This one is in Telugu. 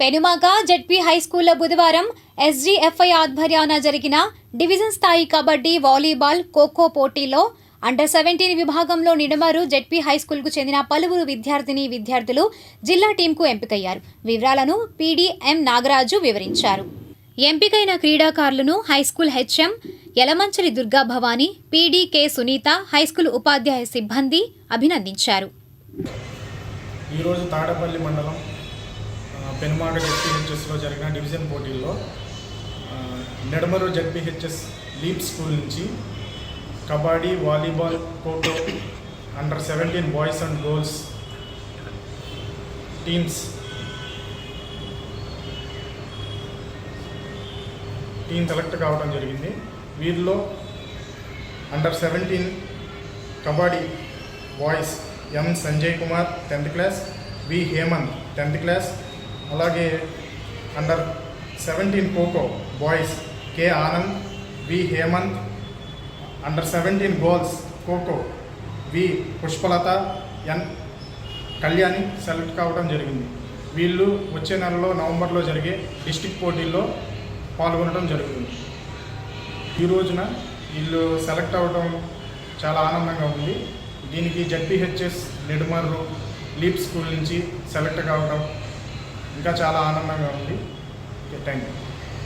పెనుమాక జెడ్పీ హై స్కూల్లో బుధవారం ఎస్జీఎఫ్ఐ ఆధ్వర్యాన జరిగిన డివిజన్ స్థాయి కబడ్డీ వాలీబాల్ ఖోఖో పోటీలో అండర్ సెవెంటీన్ విభాగంలో నిడమరు జెడ్పీ హై స్కూల్కు చెందిన పలువురు విద్యార్థిని విద్యార్థులు జిల్లా టీంకు ఎంపికయ్యారు. వివరాలను పీడీఎం నాగరాజు వివరించారు. ఎంపికైన క్రీడాకారులను high school HM Yalamanchili Durga Bhavani PD K Sunitha high school ఉపాధ్యాయ సిబ్బంది అభినందించారు. ఈరోజు తాడపల్లి మండలం పెనుమాక జెడ్పీహెచ్ఎస్లో జరిగిన డివిజన్ పోటీల్లో నెడమరు జెడ్పీహెచ్ఎస్ లీప్ స్కూల్ నుంచి kabaddi volleyball kho-kho under seventeen boys and girls teams team select కావడం జరిగింది. వీరిలో under seventeen kabaddi boys M Sanjay Kumar tenth class V Hemanth tenth class అలాగే under seventeen kho-kho boys K Anand V Hemanth under seventeen girls kho-kho V Pushpalatha N Kalyani select కావడం జరిగింది. వీళ్ళు వచ్చే నెలలో నవంబర్లో జరిగే డిస్టిక్ పోటీల్లో పాల్గొనడం జరుగుతుంది. ఈ రోజున వీళ్ళు సెలెక్ట్ అవ్వడం చాలా ఆనందంగా ఉంది. దీనికి జడ్పీహెచ్ఎస్ నెడుమర్రు లీప్ స్కూల్ నుంచి సెలెక్ట్ కావడం ఇంకా చాలా ఆనందంగా ఉంది. Thank you